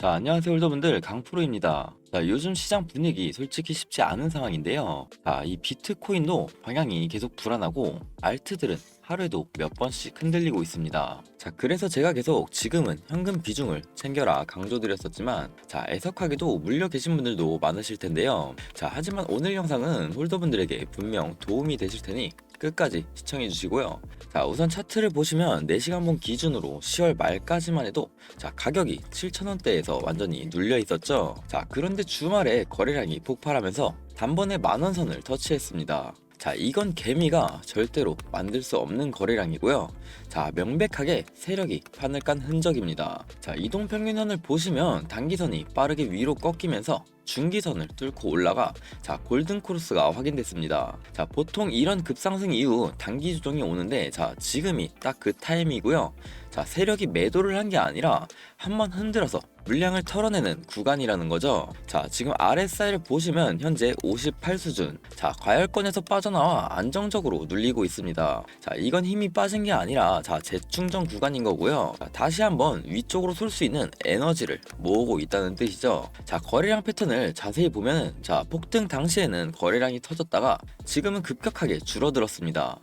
자, 안녕하세요, 홀더분들. 강프로입니다. 자, 요즘 시장 분위기 솔직히 쉽지 않은 상황인데요. 자, 이 비트코인도 방향이 계속 불안하고 알트들은 하루에도 몇 번씩 흔들리고 있습니다. 자, 그래서 제가 계속 지금은 현금 비중을 챙겨라 강조드렸었지만, 자, 애석하게도 물려 계신 분들도 많으실 텐데요. 자, 하지만 오늘 영상은 홀더분들에게 분명 도움이 되실 테니 끝까지 시청해 주시고요. 자, 우선 차트를 보시면 4시간봉 기준으로 10월 말까지만 해도 자, 가격이 7,000원대에서 완전히 눌려 있었죠. 자, 그런데 주말에 거래량이 폭발하면서 단번에 만원 선을 터치했습니다. 자, 이건 개미가 절대로 만들 수 없는 거래량이고요. 자, 명백하게 세력이 판을 깐 흔적입니다. 자, 이동 평균선을 보시면 단기선이 빠르게 위로 꺾이면서 중기선을 뚫고 올라가 자 골든 크로스가 확인됐습니다. 자 보통 이런 급상승 이후 단기 조정이 오는데 자 지금이 딱 그 타임이고요. 자 세력이 매도를 한 게 아니라 한번 흔들어서 물량을 털어내는 구간이라는 거죠. 자 지금 RSI를 보시면 현재 58 수준. 자 과열권에서 빠져나와 안정적으로 눌리고 있습니다. 자 이건 힘이 빠진 게 아니라 자 재충전 구간인 거고요. 자, 다시 한번 위쪽으로 쏠 수 있는 에너지를 모으고 있다는 뜻이죠. 자 거래량 패턴을 자세히 보면 자 폭등 당시에는 거래량이 터졌다가 지금은 급격하게 줄어들었습니다.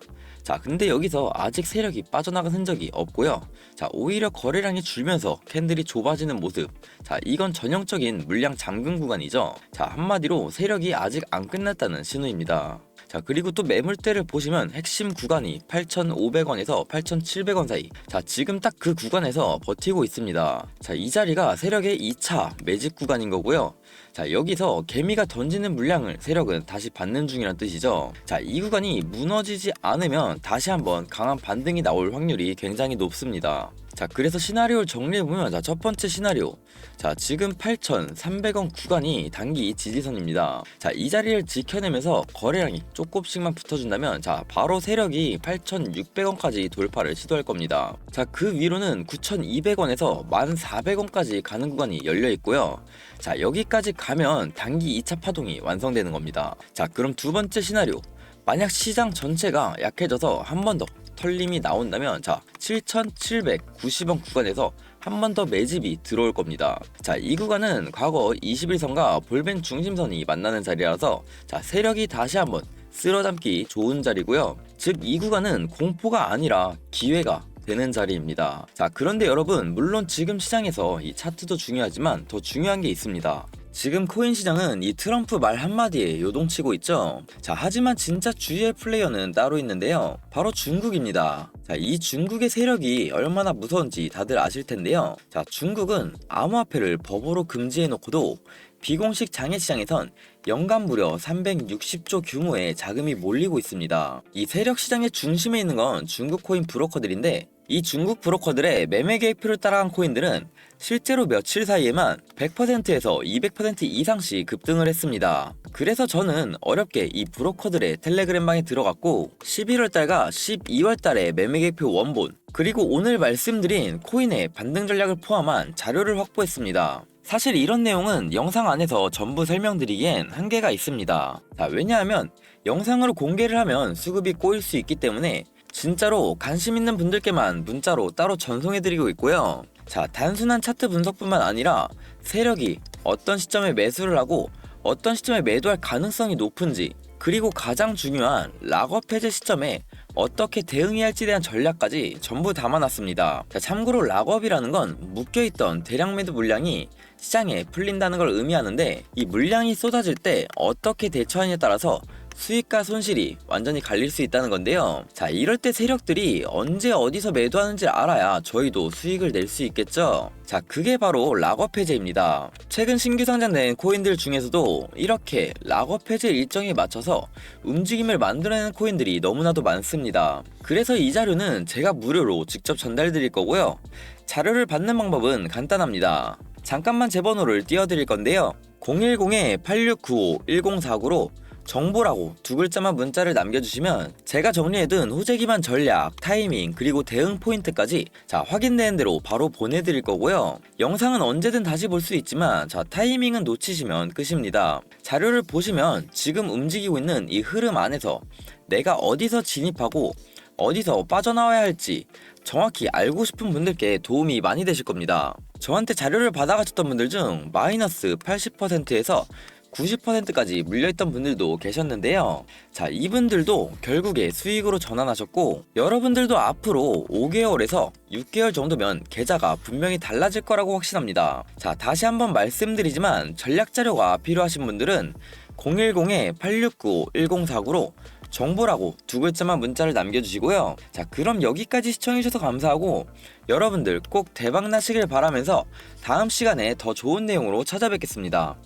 자, 근데 여기서 아직 세력이 빠져나간 흔적이 없고요. 자, 오히려 거래량이 줄면서 캔들이 좁아지는 모습. 자, 이건 전형적인 물량 잠금 구간이죠. 자, 한마디로 세력이 아직 안 끝났다는 신호입니다. 자, 그리고 또 매물대를 보시면 핵심 구간이 8,500원에서 8,700원 사이. 자, 지금 딱 그 구간에서 버티고 있습니다. 자, 이 자리가 세력의 2차 매집 구간인 거고요. 자, 여기서 개미가 던지는 물량을 세력은 다시 받는 중이란 뜻이죠. 자, 이 구간이 무너지지 않으면 다시 한번 강한 반등이 나올 확률이 굉장히 높습니다. 자, 그래서 시나리오를 정리해보면, 자, 첫 번째 시나리오. 자, 지금 8,300원 구간이 단기 지지선입니다. 자, 이 자리를 지켜내면서 거래량이 조금씩만 붙어준다면, 자, 바로 세력이 8,600원까지 돌파를 시도할 겁니다. 자, 그 위로는 9,200원에서 1,400원까지 가는 구간이 열려 있고요. 자, 여기까지 가면 단기 2차 파동이 완성되는 겁니다. 자, 그럼 두 번째 시나리오. 만약 시장 전체가 약해져서 한 번 더 털림이 나온다면 자 7,790원 구간에서 한 번 더 매집이 들어올 겁니다. 자, 이 구간은 과거 21선과 볼벤 중심선이 만나는 자리라서 자, 세력이 다시 한번 쓸어담기 좋은 자리고요. 즉 이 구간은 공포가 아니라 기회가 되는 자리입니다. 자, 그런데 여러분, 물론 지금 시장에서 이 차트도 중요하지만 더 중요한 게 있습니다. 지금 코인 시장은 이 트럼프 말 한마디에 요동치고 있죠. 자, 하지만 진짜 주의할 플레이어는 따로 있는데요. 바로 중국입니다. 자, 이 중국의 세력이 얼마나 무서운지 다들 아실 텐데요. 자, 중국은 암호화폐를 법으로 금지해 놓고도 비공식 장외시장에선 연간 무려 360조 규모의 자금이 몰리고 있습니다. 이 세력 시장의 중심에 있는 건 중국 코인 브로커들인데 이 중국 브로커들의 매매 계획표를 따라간 코인들은 실제로 며칠 사이에만 100%에서 200% 이상씩 급등을 했습니다. 그래서 저는 어렵게 이 브로커들의 텔레그램방에 들어갔고 11월 달과 12월 달에 매매 계획표 원본 그리고 오늘 말씀드린 코인의 반등 전략을 포함한 자료를 확보했습니다. 사실 이런 내용은 영상 안에서 전부 설명드리기엔 한계가 있습니다. 자, 왜냐하면 영상으로 공개를 하면 수급이 꼬일 수 있기 때문에 진짜로 관심 있는 분들께만 문자로 따로 전송해드리고 있고요. 자, 단순한 차트 분석뿐만 아니라 세력이 어떤 시점에 매수를 하고 어떤 시점에 매도할 가능성이 높은지 그리고 가장 중요한 락업 해제 시점에 어떻게 대응해야 할지 대한 전략까지 전부 담아놨습니다. 자, 참고로 락업이라는 건 묶여있던 대량 매도 물량이 시장에 풀린다는 걸 의미하는데 이 물량이 쏟아질 때 어떻게 대처하느냐에 따라서 수익과 손실이 완전히 갈릴 수 있다는 건데요. 자, 이럴 때 세력들이 언제 어디서 매도하는지 알아야 저희도 수익을 낼 수 있겠죠. 자, 그게 바로 락업 해제입니다. 최근 신규 상장된 코인들 중에서도 이렇게 락업 해제 일정에 맞춰서 움직임을 만들어내는 코인들이 너무나도 많습니다. 그래서 이 자료는 제가 무료로 직접 전달 드릴 거고요. 자료를 받는 방법은 간단합니다. 잠깐만 제 번호를 띄워드릴 건데요. 010-8695-1049로 정보라고 두 글자만 문자를 남겨주시면 제가 정리해둔 호재 기반 전략, 타이밍, 그리고 대응 포인트까지 자 확인되는 대로 바로 보내드릴 거고요. 영상은 언제든 다시 볼 수 있지만 자 타이밍은 놓치시면 끝입니다. 자료를 보시면 지금 움직이고 있는 이 흐름 안에서 내가 어디서 진입하고 어디서 빠져나와야 할지 정확히 알고 싶은 분들께 도움이 많이 되실 겁니다. 저한테 자료를 받아가셨던 분들 중 마이너스 80%에서 90%까지 물려있던 분들도 계셨는데요. 자, 이분들도 결국에 수익으로 전환하셨고, 여러분들도 앞으로 5개월에서 6개월 정도면 계좌가 분명히 달라질 거라고 확신합니다. 자, 다시 한번 말씀드리지만 전략 자료가 필요하신 분들은 010-869-1049로 정보라고 두 글자만 문자를 남겨주시고요. 자, 그럼 여기까지 시청해주셔서 감사하고 여러분들 꼭 대박 나시길 바라면서 다음 시간에 더 좋은 내용으로 찾아뵙겠습니다.